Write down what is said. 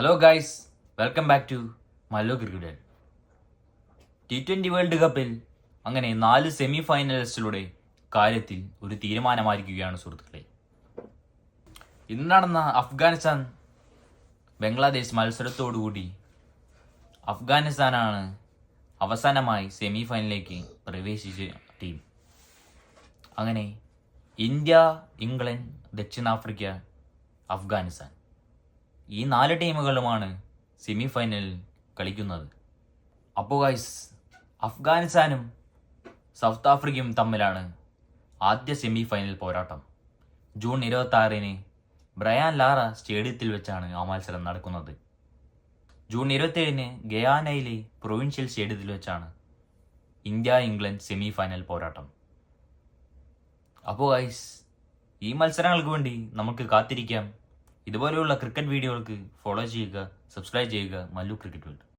Hello guys welcome back to മല്ലോ cricket T twenty world കപ്പിൽ അങ്ങനെ നാല് സെമി ഫൈനലിസ്റ്റിലൂടെ കാര്യത്തിൽ ഒരു തീരുമാനമായിരിക്കുകയാണ് സുഹൃത്തുക്കളെ. ഇന്ന് നടന്ന അഫ്ഗാനിസ്ഥാൻ ബംഗ്ലാദേശ് മത്സരത്തോടുകൂടി അഫ്ഗാനിസ്ഥാനാണ് അവസാനമായി സെമി ഫൈനലിലേക്ക് പ്രവേശിച്ച ടീം അങ്ങനെ ഇന്ത്യ ഇംഗ്ലണ്ട് ദക്ഷിണാഫ്രിക്ക അഫ്ഗാനിസ്ഥാൻ. ഈ നാല് ടീമുകളുമാണ് സെമി ഫൈനലിൽ കളിക്കുന്നത്. അപ്പോൾ ഗൈസ് അഫ്ഗാനിസ്ഥാനും സൗത്ത് ആഫ്രിക്കയും തമ്മിലാണ് ആദ്യ സെമി ഫൈനൽ പോരാട്ടം. ജൂൺ ഇരുപത്തി ബ്രയാൻ ലാറ സ്റ്റേഡിയത്തിൽ വെച്ചാണ് ആ മത്സരം നടക്കുന്നത്. ജൂൺ ഇരുപത്തിയേഴിന് ഗയാനയിലെ പ്രൊവിൻഷ്യൽ സ്റ്റേഡിയത്തിൽ വെച്ചാണ് ഇന്ത്യ ഇംഗ്ലണ്ട് സെമി ഫൈനൽ പോരാട്ടം. അപ്പോൾ ഗൈസ് ഈ മത്സരങ്ങൾക്ക് വേണ്ടി നമുക്ക് കാത്തിരിക്കാം. ഇതുപോലെയുള്ള ക്രിക്കറ്റ് വീഡിയോകൾക്ക് ഫോളോ ചെയ്യുക സബ്സ്ക്രൈബ് ചെയ്യുക. Mallu cricket world